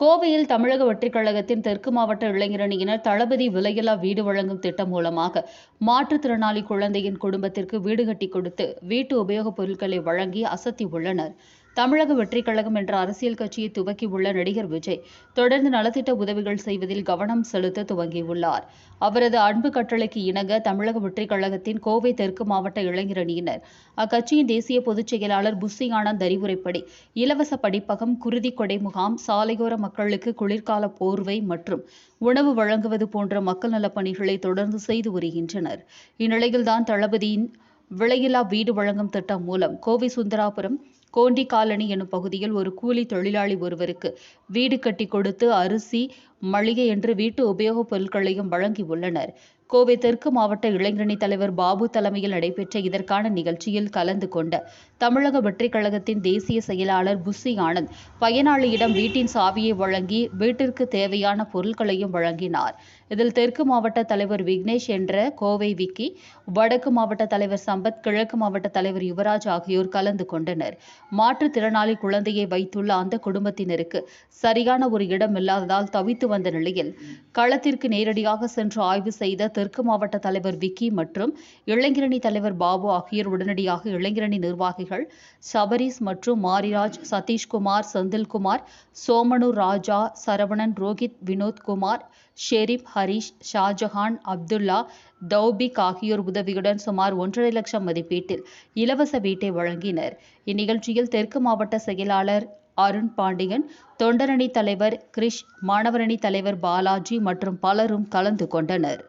கோவையில் தமிழக வெற்றிக் கழகத்தின் தெற்கு மாவட்ட இளைஞரணியினர் தளபதி விலையில்லா வீடு வழங்கும் திட்டம் மூலமாக மாற்றுத்திறனாளி குழந்தையின் குடும்பத்திற்கு வீடு கட்டி கொடுத்து வீட்டு உபயோகப் பொருட்களை வழங்கி அசத்தியுள்ளனர் தமிழக வெற்றிக் கழகம் என்ற அரசியல் கட்சியை துவக்கியுள்ள நடிகர் விஜய் தொடர்ந்து நலத்திட்ட உதவிகள் செய்வதில் கவனம் செலுத்த துவங்கியுள்ளார். அவரது அன்பு கட்டளைக்கு இணங்க தமிழக வெற்றிக் கழகத்தின் கோவை தெற்கு மாவட்ட இளைஞரணியினர் அக்கட்சியின் தேசிய பொதுச் செயலாளர் புஸ்ஸி ஆனந்த் அறிவுரைப்படி இலவச படிப்பகம் குருதி கொடை முகாம் சாலையோர மக்களுக்கு குளிர்கால போர்வை மற்றும் உணவு வழங்குவது போன்ற மக்கள் நலப் பணிகளை தொடர்ந்து செய்து வருகின்றனர். இந்நிலையில்தான் தளபதியின் விலையில்லா வீடு வழங்கும் திட்டம் மூலம் கோவை சுந்தராபுரம் கோண்டி காலனி எனும் பகுதியில் ஒரு கூலி தொழிலாளி ஒருவருக்கு வீடு கட்டி கொடுத்து அரிசி மளிகை என்று வீட்டு உபயோகப் பொருட்களையும் வழங்கியுள்ளனர். கோவை தெற்கு மாவட்ட இளைஞரணி தலைவர் பாபு தலைமையில் நடைபெற்ற இதற்கான நிகழ்ச்சியில் கலந்து கொண்ட தமிழக வெற்றிக் கழகத்தின் தேசிய செயலாளர் புஸ்ஸி ஆனந்த் பயனாளியிடம் வீட்டின் சாவியை வழங்கி வீட்டிற்கு தேவையான பொருட்களையும் வழங்கினார். இதில் தெற்கு மாவட்ட தலைவர் விக்னேஷ் என்ற கோவை விக்கி வடக்கு மாவட்ட தலைவர் சம்பத் கிழக்கு மாவட்ட தலைவர் யுவராஜ் ஆகியோர் கலந்து கொண்டனர். மாற்றுத்திறனாளி குழந்தையை வைத்துள்ள அந்த குடும்பத்தினருக்கு சரியான ஒரு இடம் இல்லாததால் தவித்து வந்த நிலையில் களத்திற்கு நேரடியாக சென்று ஆய்வு செய்த தெற்கு மாவட்ட தலைவர் விக்கி மற்றும் இளைஞரணி தலைவர் பாபு ஆகியோர் உடனடியாக இளைஞரணி நிர்வாகிகள் சபரீஸ் மற்றும் மாரிராஜ் சதீஷ்குமார் செந்தில்குமார் சோமனு ராஜா சரவணன் ரோஹித் வினோத்குமார் ஷெரீப் ஹரீஷ் ஷாஜஹான் அப்துல்லா தௌபிக் ஆகியோர் உதவியுடன் சுமார் ஒன்றரை லட்சம் மதிப்பீட்டில் இலவச வீட்டை வழங்கினர். இந்நிகழ்ச்சியில் தெற்கு மாவட்ட செயலாளர் அருண் பாண்டியன் தொண்டரணி தலைவர் கிரிஷ் மாணவரணி தலைவர் பாலாஜி மற்றும் பலரும் கலந்து கொண்டனர்.